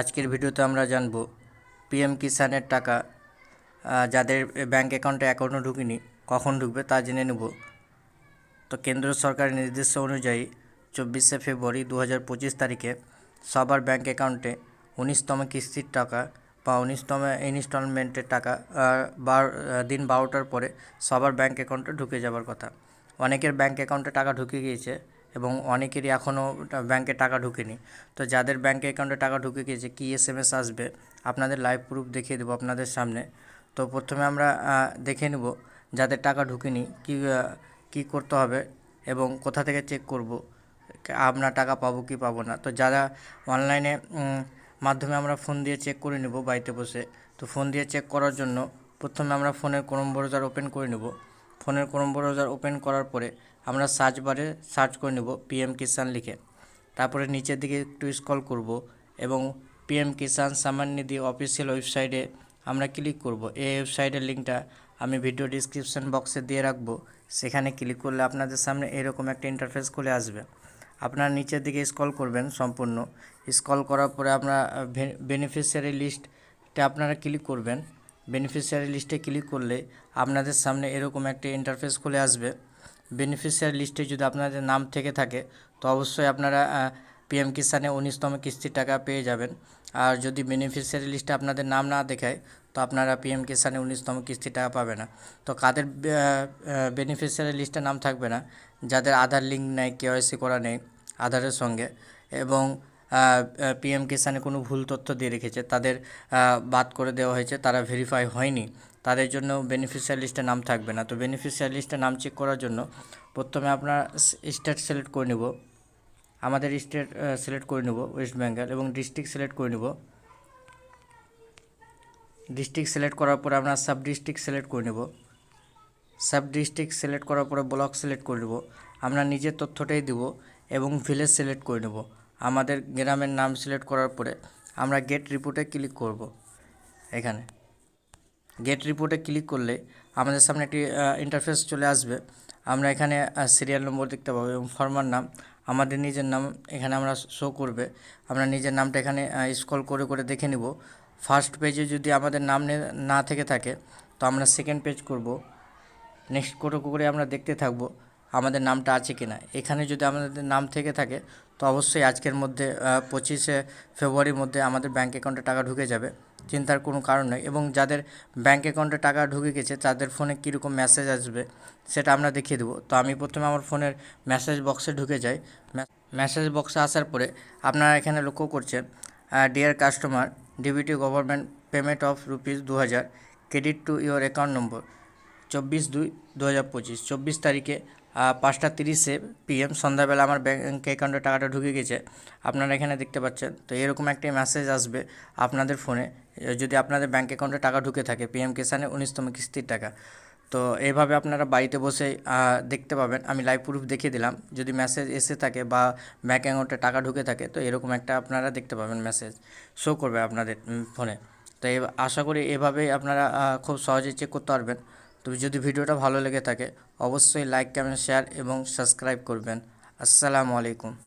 আজকের ভিডিওতে আমরা জানব পিএম কিষানের টাকা যাদের ব্যাংক অ্যাকাউন্টে এখনও ঢুকিনি, কখন ঢুকবে তা জেনে নেব। তো কেন্দ্র সরকারের নির্দেশ অনুযায়ী চব্বিশে ফেব্রুয়ারি দু হাজার পঁচিশ তারিখে সবার ব্যাংক অ্যাকাউন্টে উনিশতম কিস্তির টাকা বা উনিশতম ইনস্টলমেন্টের টাকা বার, দিন বারোটার পরে সবার ব্যাংক অ্যাকাউন্টে ঢুকে যাবার কথা। অনেকের ব্যাংক অ্যাকাউন্টে টাকা ঢুকে গিয়েছে এবং অনেকেরই এখনও ব্যাংকে টাকা ঢুকেনি। তো যাদের ব্যাংক অ্যাকাউন্টে টাকা ঢুকে গিয়েছে, কী এস এম এস আসবে? আপনাদের লাইভ প্রুফ দেখিয়ে দেবো আপনাদের সামনে। তো প্রথমে আমরা দেখে নেব যাদের টাকা ঢুকেনি, কী কী করতে হবে এবং কোথা থেকে চেক করব, আমরা টাকা পাবো কি পাবো না। তো যারা অনলাইনে মাধ্যমে আমরা ফোন দিয়ে চেক করে নেব বাড়িতে বসে, তো ফোন দিয়ে চেক করার জন্য প্রথমে আমরা ফোনের ক্রোম ব্রাউজার ওপেন করে নেব। ফোনের ক্রোম ব্রাউজার ওপেন করার পরে আমরা সার্চ বারে সার্চ করে নেব পিএম কিষান লিখে। তারপরে নিচের দিকে একটু স্ক্রল করব এবং পিএম কিষান সামান নিধি অফিসিয়াল ওয়েবসাইটে আমরা ক্লিক করব। এই ওয়েবসাইটের লিঙ্কটা আমি ভিডিও ডিসক্রিপশন বক্সে দিয়ে রাখব। সেখানে ক্লিক করলে আপনাদের সামনে এরকম একটা ইন্টারফেস খুলে আসবে। আপনারা নিচের দিকে স্ক্রল করবেন সম্পূর্ণ। স্ক্রল করার পরে আমরা বেনিফিশিয়ারি লিস্টে আপনারা ক্লিক করবেন। বেনিফিশিয়ারি লিস্টে ক্লিক করলে আপনাদের সামনে এরকম একটা ইন্টারফেস খুলে আসবে। বেনিফিশিয়ারি লিস্টে যদি আপনাদের নাম থেকে থাকে, তো অবশ্যই আপনারা পিএম কিষানে উনিশতম কিস্তির টাকা পেয়ে যাবেন। আর যদি বেনিফিশিয়ারি লিস্টে আপনাদের নাম না দেখায়, তো আপনারা পিএম কিষানে উনিশতম কিস্তির টাকা পাবে না। তো কাদের বেনিফিশিয়ারি লিস্টে নাম থাকবে না, যাদের আধার লিঙ্ক নেই কেওয়াইসি করা নেই আধারের সঙ্গে। এবং পিএম কিষানে কোনো ভুল তথ্য দিয়ে রেখেছে, তাদের বাদ করে দেওয়া হয়েছে, তারা ভেরিফাই হয়নি। তাদের জন্য বেনিফিশিয়ারি লিস্টে নাম থাকবে না। তো বেনিফিশিয়ারি লিস্টে নাম চেক করার জন্য প্রথমে আপনার স্টেট সিলেক্ট করে নেব। আমাদের স্টেট সিলেক্ট করে নেব ওয়েস্ট বেঙ্গল এবং ডিস্ট্রিক্ট সিলেক্ট করে নেব। ডিস্ট্রিক্ট সিলেক্ট করার পরে আমরা সাব ডিস্ট্রিক্ট সিলেক্ট করে নেব। সাব ডিস্ট্রিক্ট সিলেক্ট করার পরে ব্লক সিলেক্ট করে নেব। আমরা নিজের তথ্যটাই দেব এবং ভিলেজ সিলেক্ট করে নেব। আমাদের গ্রামের নাম সিলেক্ট করার পরে আমরা গেট রিপোর্টে ক্লিক করব। এখানে। গেট রিপোর্টে ক্লিক করলে আমাদের সামনে একটি ইন্টারফেস চলে আসবে। আমরা এখানে সিরিয়াল নম্বর দেখতে পাবো এবং ফর্মার নাম। আমাদের নিজের নাম এখানে আমরা শো করবে। আমরা নিজের নামটা এখানে স্ক্রল করে করে দেখে নিব। ফার্স্ট পেজে যদি আমাদের নাম নে- না থেকে থাকে, তো আমরা সেকেন্ড পেজ করব। নেক্সট করে করে আমরা দেখতে থাকব। আমাদের নামটা আছে কিনা এখানে যদি আমাদের নাম থেকে থাকে, তো অবশ্যই আজকের মধ্যে পঁচিশে ফেব্রুয়ারির মধ্যে আমাদের ব্যাঙ্ক অ্যাকাউন্টে টাকা ঢুকে যাবে, চিন্তার কোনো কারণ নেই। এবং যাদের ব্যাঙ্ক অ্যাকাউন্টে টাকা ঢুকে গেছে, তাদের ফোনে কীরকম মেসেজ আসবে, সেটা আমরা দেখিয়ে দেবো। তো আমি প্রথমে আমার ফোনের মেসেজ বক্সে ঢুকে যাই। মেসেজ বক্সে আসার পরে আপনারা এখানে লক্ষ্য করছেন dear customer DBT government payment of rupees দু হাজার credit to your account number চব্বিশ দুই দু হাজার পঁচিশ। চব্বিশ তারিখে পাঁচটা তিরিশে পিএম সন্ধ্যাবেলা আমার ব্যাঙ্ক অ্যাকাউন্টে টাকাটা ঢুকে গেছে। আপনারা এখানে দেখতে পাচ্ছেন। তো এরকম একটা মেসেজ আসবে আপনাদের ফোনে যদি আপনাদের ব্যাঙ্ক অ্যাকাউন্টে টাকা ঢুকে থাকে পিএম কিষানে উনিশতম কিস্তির টাকা। তো এইভাবে আপনারা বাড়িতে বসে দেখতে পাবেন। আমি লাইভ প্রুফ দেখিয়ে দিলাম। যদি মেসেজ এসে থাকে বা ব্যাঙ্ক অ্যাকাউন্টে টাকা ঢুকে থাকে, তো এরকম একটা আপনারা দেখতে পাবেন মেসেজ শো করবে আপনাদের ফোনে তো আশা করি এভাবেই আপনারা খুব সহজেই চেক করতে পারবেন। তো যদি ভিডিওটা ভালো লেগে থাকে, অবশ্যই লাইক, কমেন্ট, শেয়ার এবং সাবস্ক্রাইব করবেন। আসসালামু আলাইকুম।